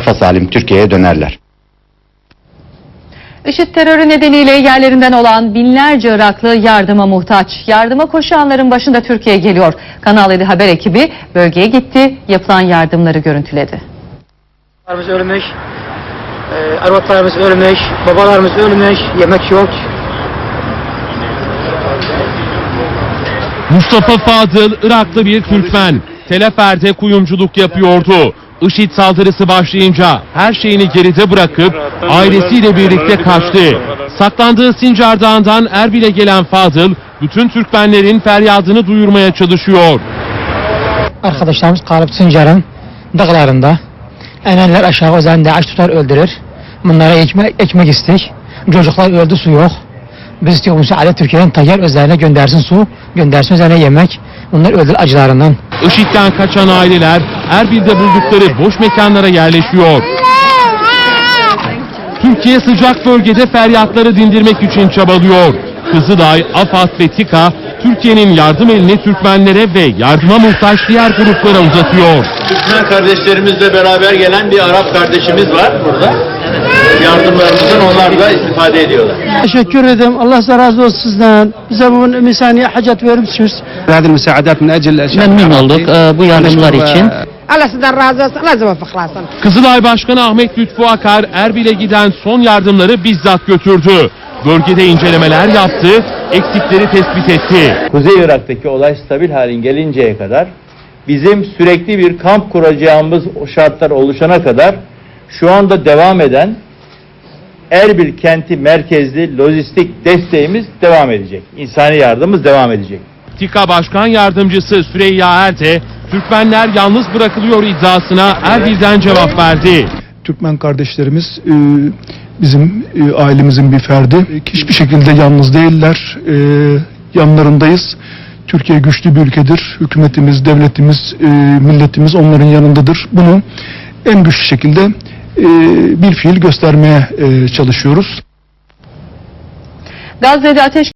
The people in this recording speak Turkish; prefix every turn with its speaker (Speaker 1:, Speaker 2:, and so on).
Speaker 1: salim Türkiye'ye dönerler.
Speaker 2: IŞİD terörü nedeniyle yerlerinden olan binlerce Iraklı yardıma muhtaç. Yardıma koşanların başında Türkiye geliyor. Kanal 7 haber ekibi bölgeye gitti, yapılan yardımları görüntüledi.
Speaker 3: Babalarımız ölmüş, e, arvatlarımız ölmüş, babalarımız ölmüş, yemek yok.
Speaker 4: Mustafa Fadıl Iraklı bir Türkmen. Telefer'de kuyumculuk yapıyordu. IŞİD saldırısı başlayınca her şeyini geride bırakıp ailesiyle birlikte kaçtı. Saklandığı Sincar Dağı'ndan Erbil'e gelen Fadıl bütün Türkmenlerin feryadını duyurmaya çalışıyor.
Speaker 3: Arkadaşlarımız kalıp Sincar'ın dağlarında. Enenler aşağı üzerinde aç tutar öldürür. Bunlara ekmek, ekmek istek. Çocuklar öldü su yok. Biz istiyoruz Ali Türkiye'nin tayyar üzerine göndersin su, göndersin üzerine yemek. Bunlar öldür acılarından.
Speaker 4: IŞİD'den kaçan aileler Erbil'de buldukları boş mekanlara yerleşiyor. Türkiye sıcak bölgede feryatları dindirmek için çabalıyor. Kızılay, AFAD ve TİKA Türkiye'nin yardım elini Türkmenlere ve yardıma muhtaç diğer gruplara uzatıyor.
Speaker 5: Türkmen kardeşlerimizle beraber gelen bir Arap kardeşimiz var burada. Yardımlarımızdan onlar da istifade ediyorlar.
Speaker 6: Teşekkür ederim. Allah razı olsun sizden. Bize bu misaniye hacet vermişsiniz.
Speaker 7: Memnun olduk e, bu yardımlar için.
Speaker 6: Allah sizden razı olsun. Allah size fıkhlasın.
Speaker 4: Kızılay Başkanı Ahmet Lütfu Akar Erbil'e giden son yardımları bizzat götürdü. Bölgede incelemeler yaptı, eksikleri tespit etti.
Speaker 5: Kuzey Irak'taki olay stabil halin gelinceye kadar bizim sürekli bir kamp kuracağımız o şartlar oluşana kadar şu anda devam eden Erbil kenti merkezli lojistik desteğimiz devam edecek. İnsani yardımımız devam edecek.
Speaker 4: TİKA Başkan Yardımcısı Süreyya Er de Türkmenler yalnız bırakılıyor iddiasına Erbil'den cevap verdi.
Speaker 8: Türkmen kardeşlerimiz e, bizim e, ailemizin bir ferdi. E, Hiçbir şekilde yalnız değiller. Yanlarındayız. Türkiye güçlü bir ülkedir. Hükümetimiz, devletimiz, milletimiz onların yanındadır. Bunu en güçlü şekilde bir fiil göstermeye çalışıyoruz.
Speaker 2: Gazze'de ateş